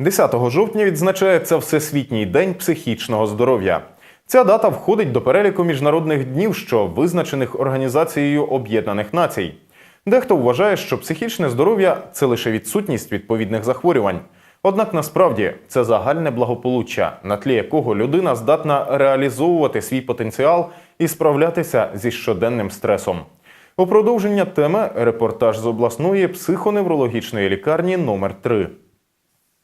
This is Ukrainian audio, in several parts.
10 жовтня відзначається Всесвітній день психічного здоров'я. Ця дата входить до переліку міжнародних днів, що визначених Організацією Об'єднаних Націй. Дехто вважає, що психічне здоров'я це лише відсутність відповідних захворювань. Однак насправді це загальне благополуччя, на тлі якого людина здатна реалізовувати свій потенціал і справлятися зі щоденним стресом. У продовження теми репортаж з обласної психоневрологічної лікарні номер 3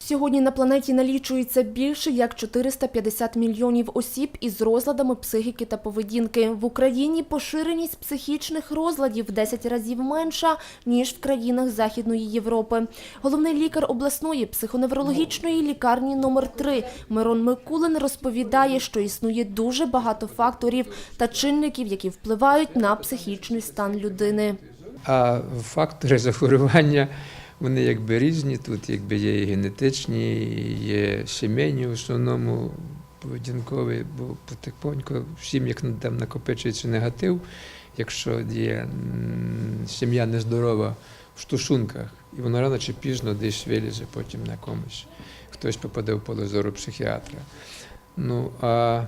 Сьогодні на планеті налічується більше як 450 мільйонів осіб із розладами психіки та поведінки. В Україні поширеність психічних розладів в 10 разів менша, ніж в країнах Західної Європи. Головний лікар обласної психоневрологічної лікарні номер 3 Мирон Микулин розповідає, що існує дуже багато факторів та чинників, які впливають на психічний стан людини. А фактори захворювання вони якби різні. Тут якби є і генетичні, і є сімейні в основному поведінкові, бо потихоньку в сім'ях там накопичується негатив, якщо є сім'я нездорова в стосунках, і воно рано чи пізно десь вилізе потім на комусь. Хтось попаде в поле зору психіатра. Ну, а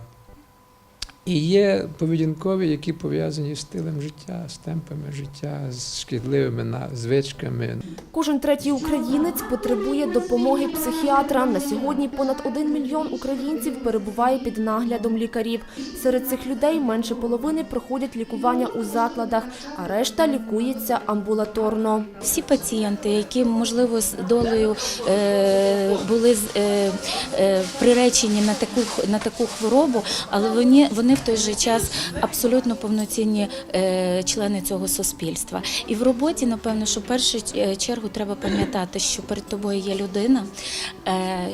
і є поведінкові, які пов'язані з стилем життя, з темпами життя, з шкідливими на- звичками. Кожен третій українець потребує допомоги психіатра. На сьогодні понад один мільйон українців перебуває під наглядом лікарів. Серед цих людей менше половини проходять лікування у закладах, а решта лікується амбулаторно. Всі пацієнти, які можливо з долею е, були з- е, е, приречені на таку х- на таку хворобу, але вони, вони в той же час абсолютно повноцінні е, члени цього суспільства. І в роботі, напевно, що в першу е, чергу треба пам'ятати, що перед тобою є людина,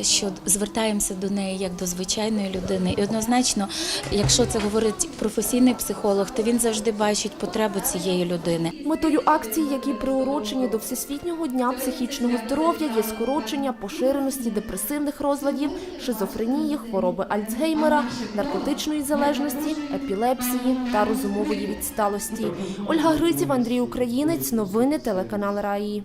що звертаємося до неї як до звичайної людини. І однозначно, якщо це говорить професійний психолог, то він завжди бачить потребу цієї людини. Метою акцій, які приурочені до Всесвітнього дня психічного здоров'я, є скорочення поширеності депресивних розладів, шизофренії, хвороби Альцгеймера, наркотичної залежності, епілепсії та розумової відсталості. Ольга Гриців, Андрій Українець. Новини телеканал Раї.